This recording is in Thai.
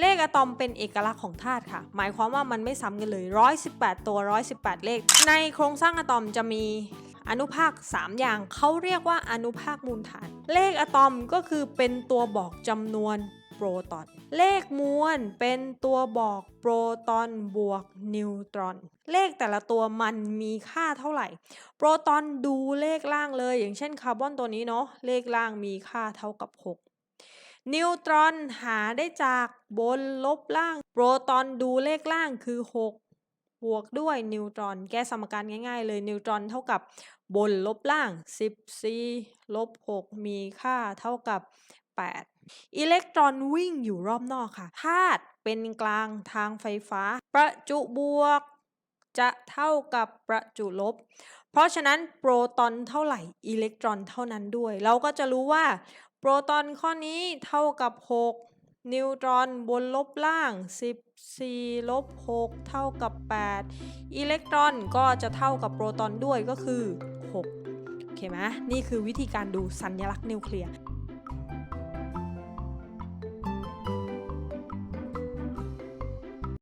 เลขอะตอมเป็นเอกลักษณ์ของธาตุค่ะ หมายความว่ามันไม่ซ้ำกันเลย 118 ตัว 118 เลข ในโครงสร้างอะตอมจะมีอนุภาค 3 อย่างเขาเรียกว่าอนุภาคมูลฐาน เลขอะตอมก็คือเป็นตัวบอกจำนวนโปรตอน เลขมวลเป็นตัวบอกโปรตอนบวกนิวตรอน เลขแต่ละตัวมันมีค่าเท่าไหร่ โปรตอนดูเลขล่างเลย อย่างเช่นคาร์บอนตัวนี้เนาะเลขล่างมีค่าเท่ากับ 6 นิวตรอนหาได้จากบนลบล่าง โปรตอนดูเลขล่างคือ 6 บวกด้วยนิวตรอน แก้สมการง่าย ๆ เลยนิวตรอนเท่ากับบนลบล่าง 14ลบ6มีค่าเท่ากับ 8 อิเล็กตรอนวิ่งอยู่รอบนอกค่ะธาตุเป็นกลางทางไฟฟ้า ประจุบวกจะเท่ากับประจุลบ เพราะฉะนั้นโปรตอนเท่าไหร่อิเล็กตรอนเท่านั้นด้วย เราก็จะรู้ว่า โปรตอนข้อนี้เท่ากับ 6 นิวตรอนบนลบล่าง 14 ลบ 6 เท่ากับ 8 อิเล็กตรอนก็จะเท่ากับโปรตอนด้วยก็คือ 6 โอเคไหมนี่คือวิธีการดูสัญลักษณ์นิวเคลียร์